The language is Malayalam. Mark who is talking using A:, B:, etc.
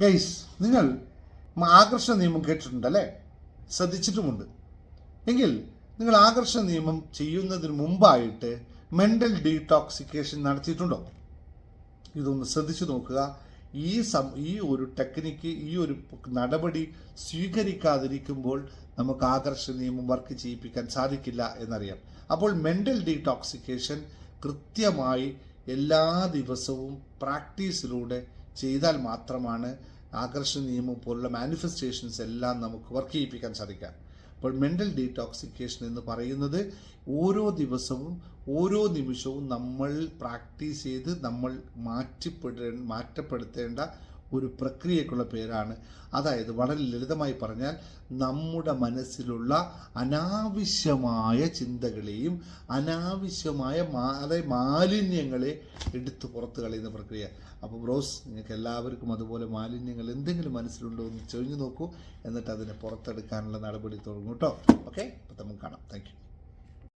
A: ഗൈസ് നിങ്ങൾ ആകർഷണ നിയമം കേട്ടിട്ടുണ്ട് അല്ലേ ശ്രദ്ധിച്ചിട്ടുമുണ്ട്. എങ്കിൽ നിങ്ങൾ ആകർഷണ നിയമം ചെയ്യുന്നതിന് മുമ്പായിട്ട് മെന്റൽ ഡീടോക്സിക്കേഷൻ നടത്തിയിട്ടുണ്ടോ? ഇതൊന്ന് ശ്രദ്ധിച്ചു നോക്കുക. ഈ സം ഈ ഒരു ടെക്നിക്ക് ഈ ഒരു നടപടി സ്വീകരിക്കാതിരിക്കുമ്പോൾ നമുക്ക് ആകർഷണ നിയമം വർക്ക് ചെയ്യിപ്പിക്കാൻ സാധിക്കില്ല എന്നറിയാം. അപ്പോൾ മെന്റൽ ഡീടോക്സിക്കേഷൻ കൃത്യമായി എല്ലാ ദിവസവും പ്രാക്ടീസിലൂടെ ചെയ്താൽ മാത്രമാണ് ആകർഷണ നിയമം പോലുള്ള മാനിഫെസ്റ്റേഷൻസ് എല്ലാം നമുക്ക് വർക്ക് ചെയ്യിപ്പിക്കാൻ സാധിക്കുക. അപ്പോൾ മെന്റൽ ഡീടോക്സിക്കേഷൻ എന്ന് പറയുന്നത് ഓരോ ദിവസവും ഓരോ നിമിഷവും നമ്മൾ പ്രാക്ടീസ് ചെയ്ത് നമ്മൾ മാറ്റിപ്പെടേ മാറ്റപ്പെടുത്തേണ്ട ഒരു പ്രക്രിയക്കുള്ള പേരാണ്. അതായത് വളരെ ലളിതമായി പറഞ്ഞാൽ നമ്മുടെ മനസ്സിലുള്ള അനാവശ്യമായ ചിന്തകളെയും അനാവശ്യമായ അതായത് മാലിന്യങ്ങളെ എടുത്ത് പുറത്ത് കളയുന്ന പ്രക്രിയ. അപ്പോൾ ബ്രോസ് നിങ്ങൾക്ക് എല്ലാവർക്കും അതുപോലെ മാലിന്യങ്ങൾ എന്തെങ്കിലും മനസ്സിലുണ്ടോ എന്ന് ചൊഴിഞ്ഞു നോക്കൂ. എന്നിട്ട് അതിനെ പുറത്തെടുക്കാനുള്ള നടപടി തുടങ്ങും കേട്ടോ ഓക്കെ അപ്പം നമുക്ക് കാണാം. താങ്ക്